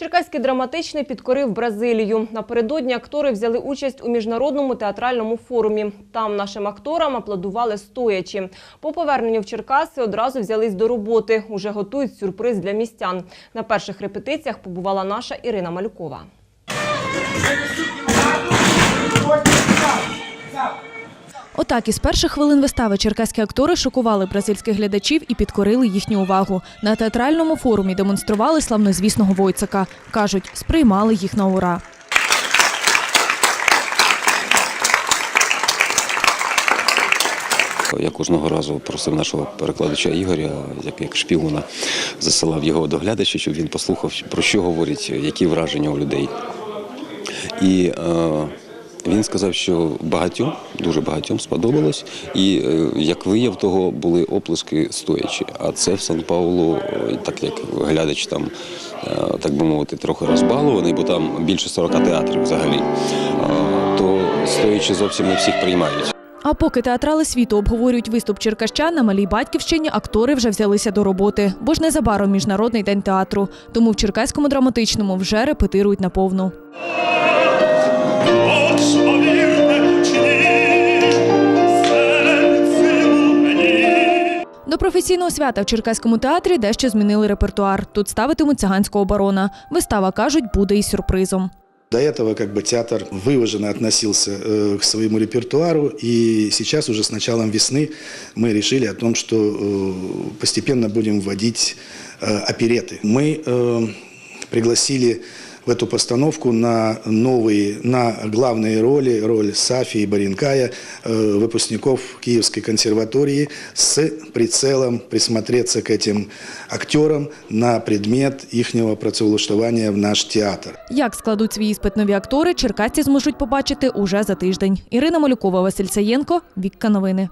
Черкаський драматичний підкорив Бразилію. Напередодні актори взяли участь у міжнародному театральному форумі. Там нашим акторам аплодували стоячи. По поверненню в Черкаси одразу взялись до роботи. Уже готують сюрприз для містян. На перших репетиціях побувала наша Ірина Малюкова. Отак із перших хвилин вистави черкаські актори шокували бразильських глядачів і підкорили їхню увагу. На театральному форумі демонстрували славнозвісного Войцека. Кажуть, сприймали їх на ура. Я кожного разу просив нашого перекладача Ігоря, як, як шпігуна, засилав його до глядача, щоб він послухав, про що говорять, які враження у людей. І е, він сказав, що багатьом, дуже багатьом сподобалось. І е, як вияв того, були оплески стоячі. А це в Сан-Паулу, е, так як глядач там, е, так би мовити, трохи розбалований, бо там більше 40 театрів взагалі, то стоячи зовсім не всіх приймають. А поки театрали світу обговорюють виступ черкащан на малій батьківщині, актори вже взялися до роботи, бо ж незабаром міжнародний день театру. Тому в черкаському драматичному вже репетирують наповну. До професійного свята в Черкаському театрі дещо змінили репертуар. Тут ставитимуть циганського барона. Вистава кажуть, буде із сюрпризом. До этого как бы театр вываженно относился э, к своему репертуару, и сейчас уже с началом весны мы решили о том, что э, постепенно будем вводить э, опереты. Мы э, пригласили в эту постановку на новые, на главные роли, роль Сафи и Баренкая, э, выпускников Киевской консерватории с прицелом присмотреться к этим актерам на предмет ихнего працевлаштования в наш театр. Як складуть свій іспит нові актори, черкасці зможуть побачити уже за тиждень. Ірина Малюкова, Василь Саєнко, Вікка Новини.